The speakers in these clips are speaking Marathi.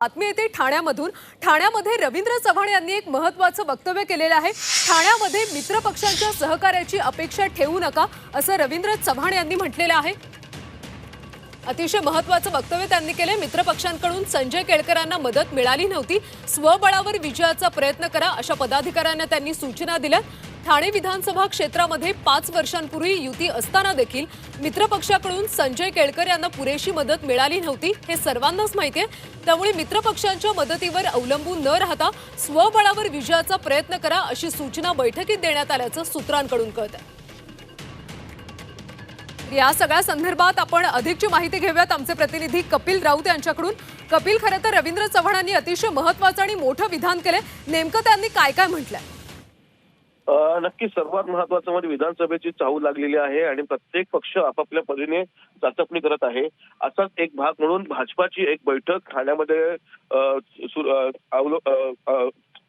बातमी येते ठाण्यामधून. ठाण्यामध्ये रवींद्र चव्हाण यांनी एक महत्वाचं वक्तव्य केलेलं आहे. ठाण्यामध्ये मित्रपक्षांच्या सहकार्याची अपेक्षा ठेवू नका असं रवींद्र चव्हाण यांनी म्हटलेलं आहे. अतिशय महत्वाचं वक्तव्य त्यांनी केले मित्रपक्षांकडून संजय केळकरांना मदत मिळाली नव्हती. स्वबळावर विजयाचा प्रयत्न करा अशा पदाधिकाऱ्यांना त्यांनी सूचना दिल्या ठाणे विधानसभा क्षेत्रामध्ये पाच वर्षांपूर्वी युती असताना देखील मित्रपक्षाकडून संजय केळकर यांना पुरेशी मदत मिळाली नव्हती हे सर्वांनाच माहिती आहे. त्यामुळे मित्रपक्षांच्या मदतीवर अवलंबून न राहता स्वबळावर विजयाचा प्रयत्न करा अशी सूचना बैठकीत देण्यात आल्याचं सूत्रांकडून कळत. आहे या सगळ्या संदर्भात आपण अधिकची माहिती घेऊयात. आमचे प्रतिनिधी कपिल राऊत यांच्याकडून. कपिल खरं तर रवींद्र चव्हाणांनी अतिशय महत्वाचं आणि मोठं विधान केलंय. नेमकं त्यांनी काय काय म्हटलंय? नक्की सर्वात महत्वाचं म्हणजे विधानसभेची चाहूल लागलेली आहे आणि प्रत्येक पक्ष आपापल्या परीने चाचपणी करत आहे. असाच एक भाग म्हणून भाजपाची एक बैठक ठाण्यामध्ये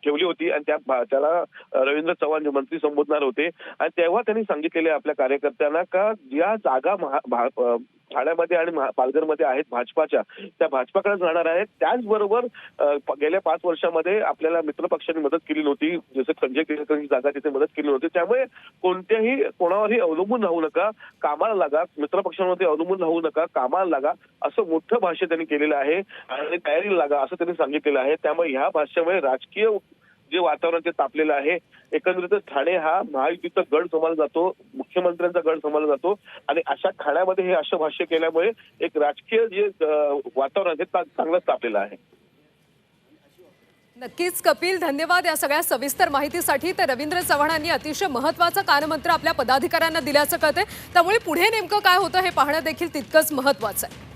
ठेवली होती आणि त्या त्याला रवींद्र चव्हाण जे मंत्री संबोधणार होते. आणि तेव्हा त्यांनी सांगितलेले आपल्या कार्यकर्त्यांना का ज्या जागा महा- ठाण्यामध्ये आणि पालघरमध्ये आहेत भाजपाच्या. त्या भाजपाकडे जाणार आहेत. त्याचबरोबर गेल्या पाच वर्षामध्ये आपल्याला मित्रपक्षांनी मदत केली नव्हती. जसं संजय केळकरची जागा तिथे मदत केली नव्हती. त्यामुळे कोणत्याही कोणावरही अवलंबून राहू नका. कामाला लागा. मित्रपक्षांमध्ये अवलंबून राहू नका. कामाला लागा. असं मोठं भाष्य त्यांनी केलेलं आहे. आणि तयारीला लागा असं त्यांनी सांगितलेलं आहे. त्यामुळे ह्या भाष्यामुळे राजकीय जे वातावरण ते तापलेलं आहे एकंदरीतच ठाणे हा महायुतीचा गड समजला जातो मुख्यमंत्र्यांचा गड समजला जातो आणि अशा ठाण्यामध्ये हे असं भाष्य केल्यामुळे एक राजकीय जे वातावरण आहे ते चांगलंच तापलेलं आहे. नक्कीच कपिल धन्यवाद या सगळ्या सविस्तर माहितीसाठी. तर रवींद्र चव्हाणांनी अतिशय महत्त्वाचा कानमंत्र आपल्या पदाधिकाऱ्यांना दिल्याचं कळतंय. त्यामुळे पुढे नेमकं काय होतं हे पाहणं देखील तितकंच महत्वाचं आहे.